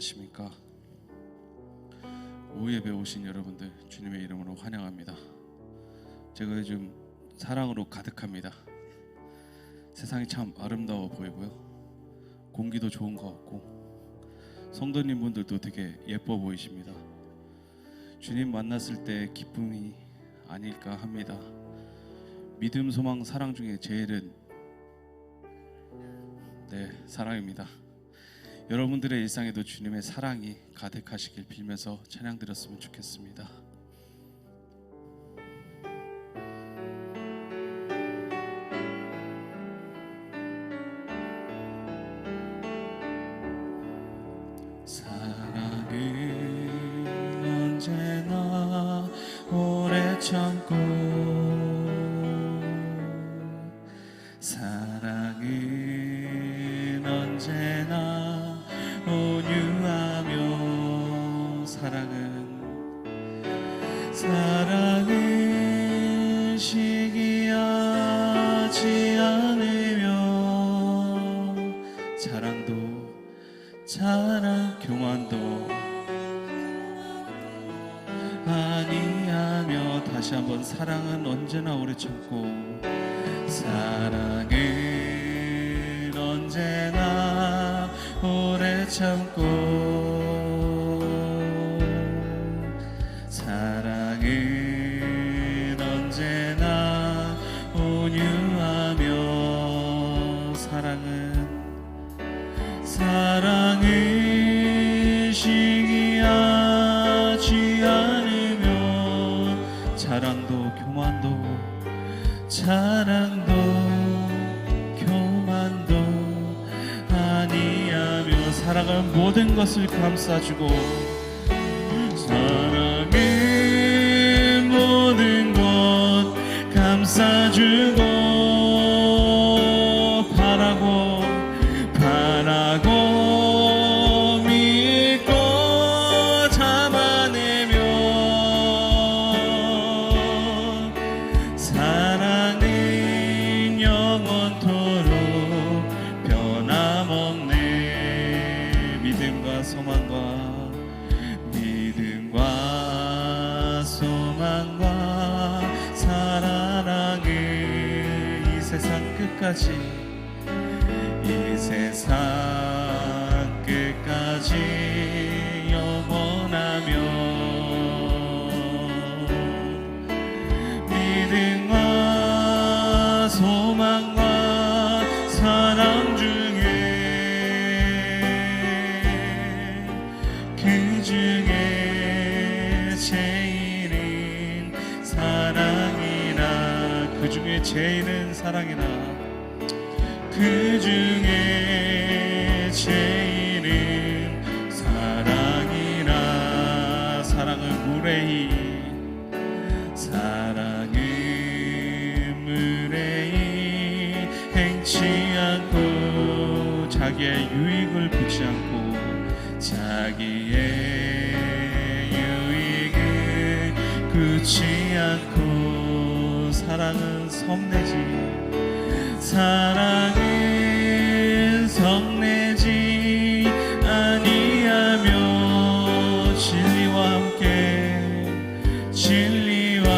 안녕하십니까? 오후 예배 오신 여러분들 주님의 이름으로 환영합니다. 제가 요즘 사랑으로 가득합니다. 세상이 참 아름다워 보이고요. 공기도 좋은 것 같고 성도님 분들도 되게 예뻐 보이십니다. 주님 만났을 때 기쁨이 아닐까 합니다. 믿음, 소망, 사랑 중에 제일은 네 사랑입니다. 여러분들의 일상에도 주님의 사랑이 가득하시길 빌면서 찬양 드렸으면 좋겠습니다. 감싸주고 끝까지 이 세상 끝까지 영원하며 믿음과 소망과 사랑 중에 그 중에 제일은 사랑이라 그 중에 제일은 사랑이라 그 중에 제일은 사랑이라. 사랑은 무례히 사랑은 무례히 행치 않고 자기의 유익을 보지 않고 자기의 유익을 굳지 않고 사랑은 성내지 사랑은 성내지 아니하며 진리와 함께 진리와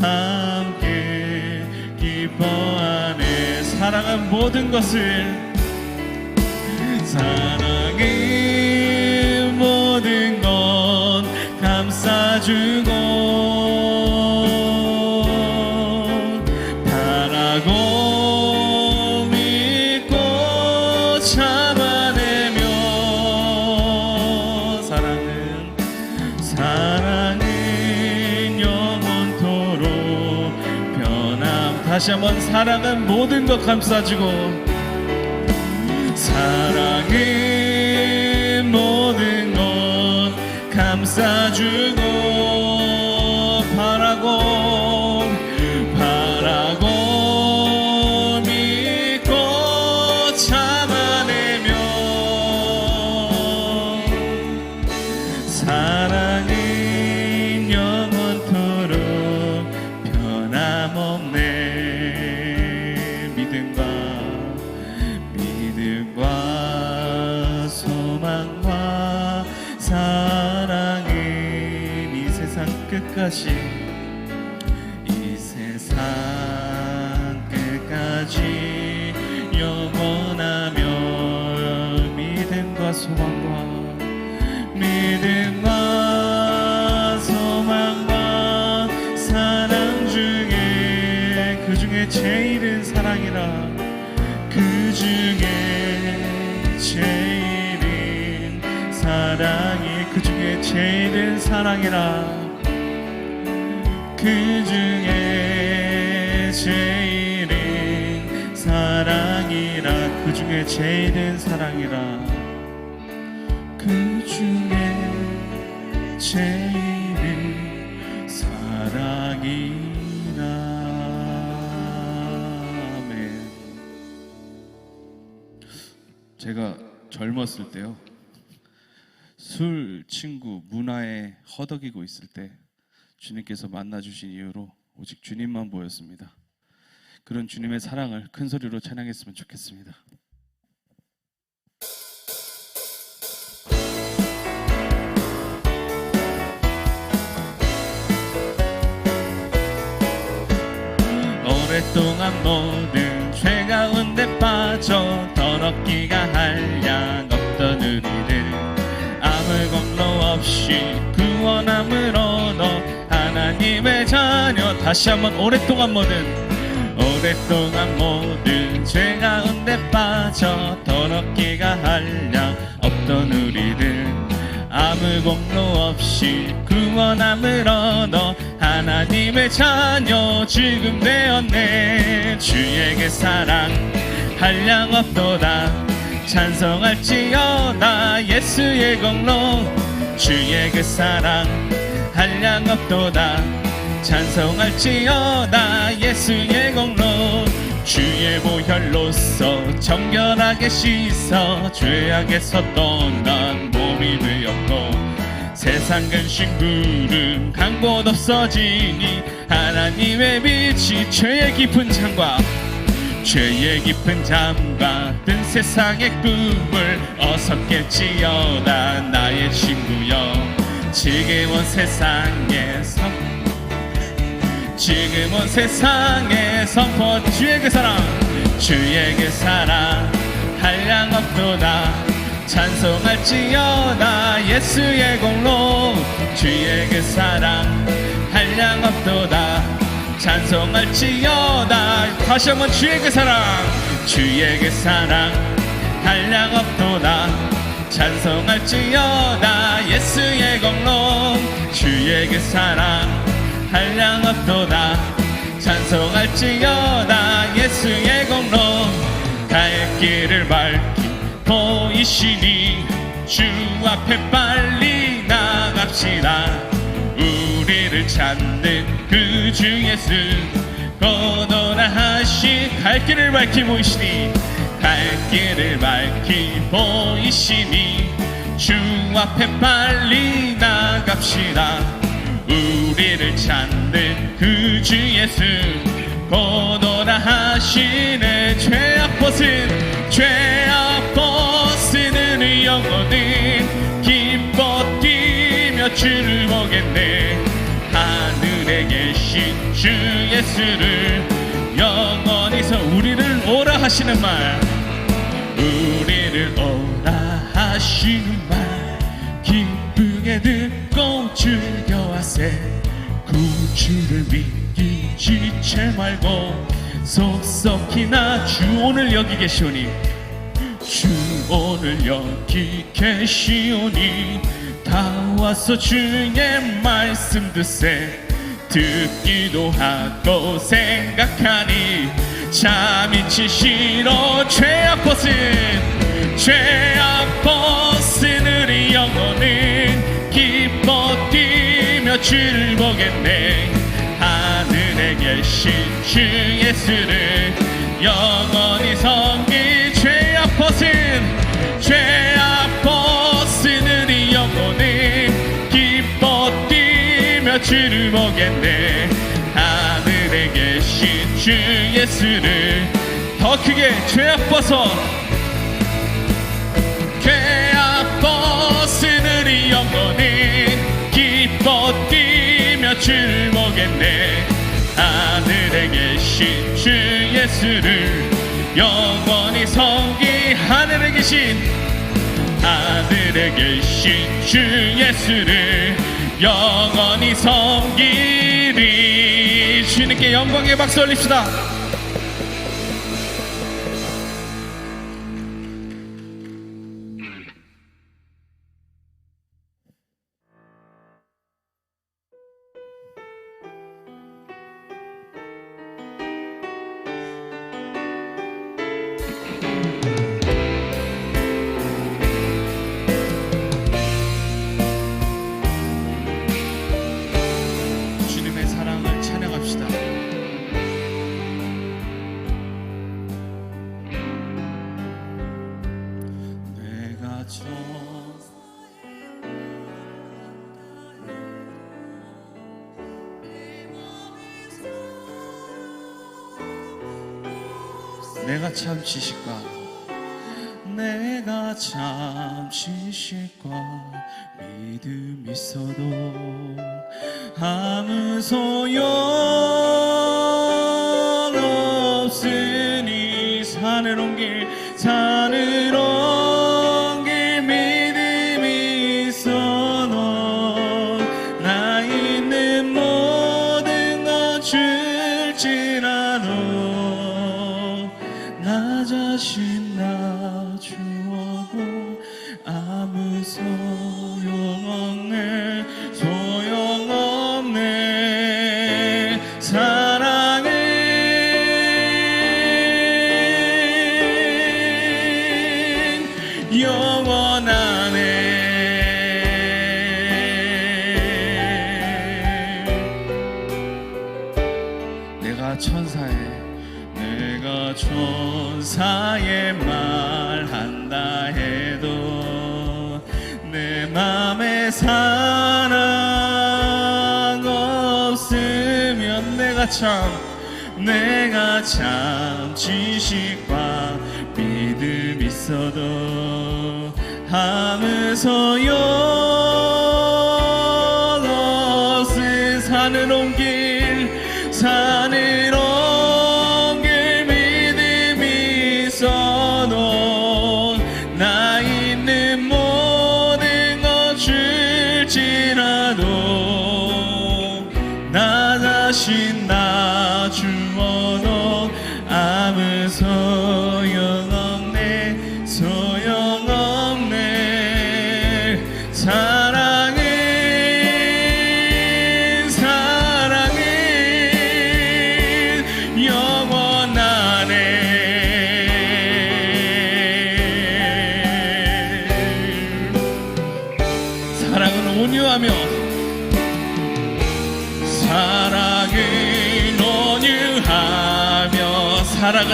함께 기뻐하네. 사랑은 모든 것을. 사랑은 모든 것 감싸주고 다시 한번 사랑은 모든 것 감싸주고 사랑은 모든 것 감싸주고 바라고 끝까지 이 세상 끝까지 영원하며 믿음과 소망과 믿음과 소망과 사랑 중에 그 중에 제일은 사랑이라 그 중에 제일은 사랑이 그 중에 제일은 사랑이라 그 중에 제일은 사랑이라 그 중에 제일은 사랑이라. 그 중에 제일은 사랑이라. 아멘. 제가 젊었을 때요 술, 친구, 문화에 허덕이고 있을 때 주님께서 만나 주신 이유로 오직 주님만 보였습니다. 그런 주님의 사랑을 큰 소리로 찬양했으면 좋겠습니다. 오랫동안 모든 죄 가운데 빠져 더럽기가 한량 없던 우리를 아무 공로 없이 구원함으로 너 하나님의 자녀 다시 한번 오랫동안 모든 오랫동안 모든 죄 가운데 빠져 더럽기가 한량 없던 우리를 아무 공로 없이 구원함으로 너 하나님의 자녀 지금 되었네. 주에게 사랑 한량 없도다. 찬송할지어다. 예수의 공로 주의 그 사랑 한량 없도다. 찬송할지어다 예수의 공로. 주의 보혈로서 정결하게 씻어 죄악에서 떠난 몸이 되었고 세상 근심 구름 간 곳 없어지니 하나님의 빛이 죄의 깊은 창과 죄의 깊은 잠과 뜬 세상의 꿈을 어서 깰지어다. 나의 친구여 지겨운 세상에 선 지금은 세상에 선포 주의 그 사랑 주의 그 사랑. 한량 없도다. 찬송할지어다. 예수의 공로 주의 그 사랑. 한량 없도다. 찬송할지어다. 다시 한번 주의 그 사랑 주의 그 사랑. 한량 없도다 찬송할지어다 예수의 공로 주의 그 사랑 한량 없도다. 찬송할지어다 예수의 공로 갈 길을 밝히 보이시니 주 앞에 빨리 나갑시다. 우리를 찾는 그 주 예수 고도나 하시 갈 길을 밝히 보이시니 갈 길을 밝히 보이시니 주 앞에 빨리 나갑시다. 우리를 찾는 그 주 예수 고도나 하시네. 죄악 벗은 죄악 벗은 영혼은 기뻐 뛰며 주를 보겠네. 하늘에 계신 주 예수를 영원히서 우리를 오라 하시는 말. 우리를 오라 하시는 말. 기쁘게 듣고 즐겨하세. 구주를 믿기 지체 말고 속속히나 주 오늘 여기 계시오니. 주 오늘 여기 계시오니. 다 와서 주의 말씀 듣세 듣기도 하고 생각하니 잠이 치시러 죄악 벗은 죄악 벗은 우리 영혼은 기뻐 뛰며 주를 보겠네. 하늘에 계신 주 예수를 영원히 섬기 줄 먹겠네. 하늘에 계신 주 예수를 더 크게 죄악 벗어 죄악 벗으늘 이 영혼은 기뻐 뛰며 줄 먹겠네. 하늘에 계신 주 예수를 영원히 성기 하늘에 계신 하늘에 계신 주 예수를 영원히 섬길이 주님께 영광의 박수 올립시다. 내가 참 지식과 내가 참 지식과 믿음 있어도 아무 소용 없으니 산을 옮길 산을 옮길 참 내가 참 지식과 믿음 있어도 하면서요.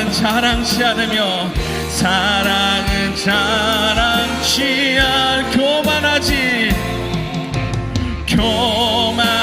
사랑은 자랑치 않으며 사랑은 자랑치 않고 만하지. 교만.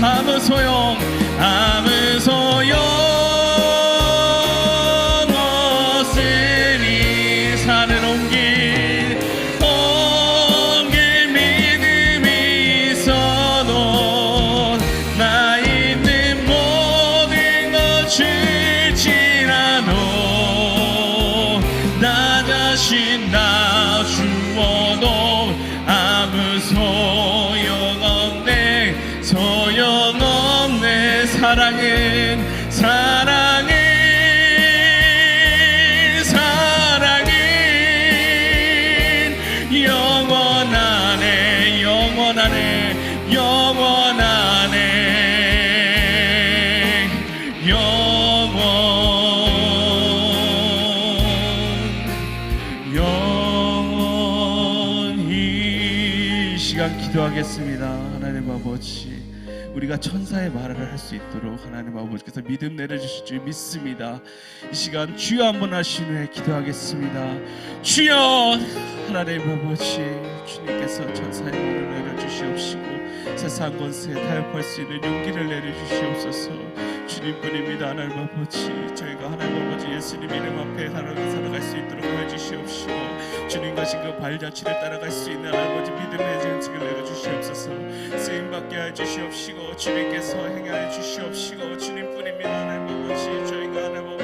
아무 소용 아무 소용 없으니 산을 옮길 옮길 믿음이 있어도 나 있는 모든 것 줄지라도 나 자신 나 영원히 시간 기도하겠습니다. 하나님 아버지. 우리가 천사의 말을 할 수 있도록 하나님 아버지께서 믿음 내려주실 줄 믿습니다. 이 시간 주여 한번 하신 후에 기도하겠습니다. 주여 하나님 아버지 주님께서 천사의 말을 내려주시옵시고 세상 권세에 타협할 수 있는 용기를 내려주시옵소서. 주님뿐입니다. 하나님 아버지, 저희가 하나님 아버지 예수님 이름 앞에 살아가 살아갈 수 있도록 하여 주시옵시고 주님 가신 그 발자취를 따라갈 수 있는 아버지 믿음의 증식을 내려주시옵소서 쓰임 받게 하여 주시옵시고 주님께서 행하여 주시옵시고 주님뿐입니다 하나님 아버지 저희가 하나님 아버지